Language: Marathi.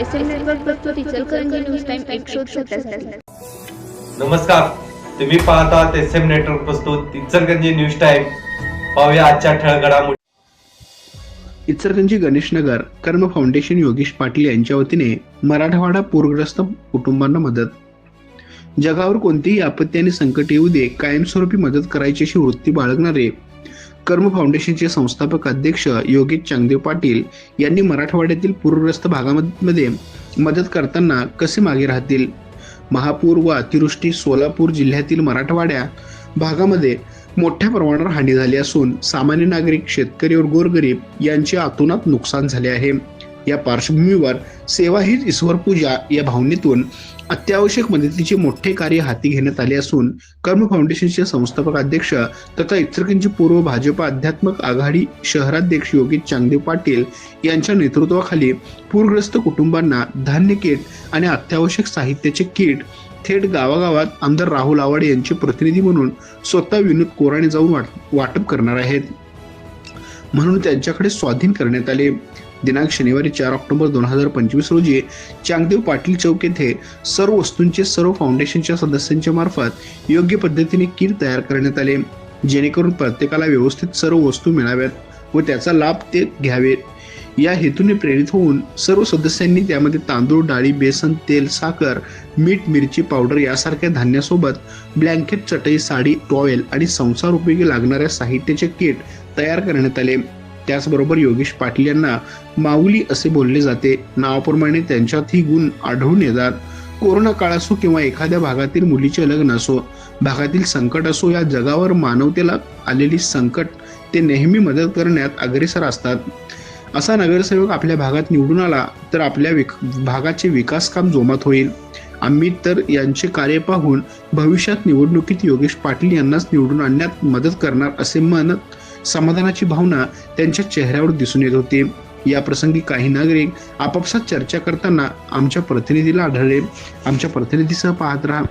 एस एम नेटवर्क प्रस्तुत इचलकरंजी न्यूज टाइम एक शोध सत्याहत्तर नमस्कार. तुम्ही पाहतात एस एम नेटवर्क प्रस्तुत इचलगंजी न्यूज टाईम पाहूया आजच्या ठळक घडामोडी. इचलकरंजी गणेशनगर कर्म फाउंडेशन योगेश पाटील यांच्या वतीने मराठवाडा पूरग्रस्त कुटुंबांना मदत. जगावर कोणतीही आपत्ती आणि संकट येऊ दे कायमस्वरूपी मदत करायची अशी वृत्ती बाळगणारे कर्म फाउंडेशनचे संस्थापक अध्यक्ष योगेश चांगदेव पाटील यांनी मराठवाड्यातील पूरग्रस्त भागामध्ये मदत करताना कसे मागे राहतील? महापूर व अतिवृष्टी सोलापूर जिल्ह्यातील मराठवाड्या भागामध्ये मोठ्या प्रमाणावर हानी झाली असून सामान्य नागरिक शेतकरी व गोरगरीब यांचे आतोनात नुकसान झाले आहे. या पार्श्वभूमीवर सेवा हीच ईश्वर पूजा या भावनेतून अत्यावश्यक मदतीचे मोठे कार्य हाती घेण्यात आले असून कर्म फाउंडेशनचे संस्थापक अध्यक्ष तथा इचलकरंजी पूर्व भाजपा अध्यात्मक आघाडी शहराध्यक्ष योगेश चांगदेव पाटील यांच्या नेतृत्वाखाली पूरग्रस्त कुटुंबांना धान्य किट आणि अत्यावश्यक साहित्याचे किट थेट गावागावात आमदार राहुल आवाडे यांचे प्रतिनिधी म्हणून स्वतः विनोद कोराणे जाऊन वाट वाटप करणार आहेत. म्हणून त्यांच्याकडे स्वाधीन करण्यात आले. दिनांक शनिवारी चार ऑक्टोबर दोन हजार पंचवीस रोजी चांगदेव पाटील चौक येथे सर्व वस्तूंचे सर्व फाउंडेशनच्या सदस्यांच्या मार्फत योग्य पद्धतीने किट तयार करण्यात आले. जेणेकरून प्रत्येकाला व्यवस्थित सर्व वस्तू मिळाव्यात व त्याचा लाभ ते घ्यावेत. या हेतूने प्रेरित होऊन सर्व सदस्यांनी त्यामध्ये तांदूळ डाळी बेसन तेल साखर मीठ मिरची पावडर यासारख्या धान्यासोबत ब्लँकेट चटई साडी टॉवेल आणि संसार उपयोगी लागणाऱ्या साहित्याचे किट तयार करण्यात आले. त्याचबरोबर योगेश पाटील यांना माऊली असे बोलले जाते. नावाप्रमाणे त्यांच्यात ही गुण आढळून येतात. कोरोना काळ असो किंवा एखाद्या भागातील मुलीचे लग्न असो भागातील संकट असो या जगावर मानवतेला आलेली संकट ते नेहमी मदत करण्यात अग्रेसर असतात. असा नगरसेवक आपल्या भागात निवडून आला तर आपल्या विक भागाचे विकास काम जोमात होईल. आम्ही तर यांचे कार्य पाहून भविष्यात निवडणुकीत योगेश पाटील यांनाच निवडून आणण्यात मदत करणार असे म्हणत समाधानाची भावना त्यांच्या चेहऱ्यावर दिसून येत होती. या प्रसंगी काही नागरिक आपापसात चर्चा करताना आमच्या प्रतिनिधीला आढळले. आमच्या प्रतिनिधीसह पाहत राहा.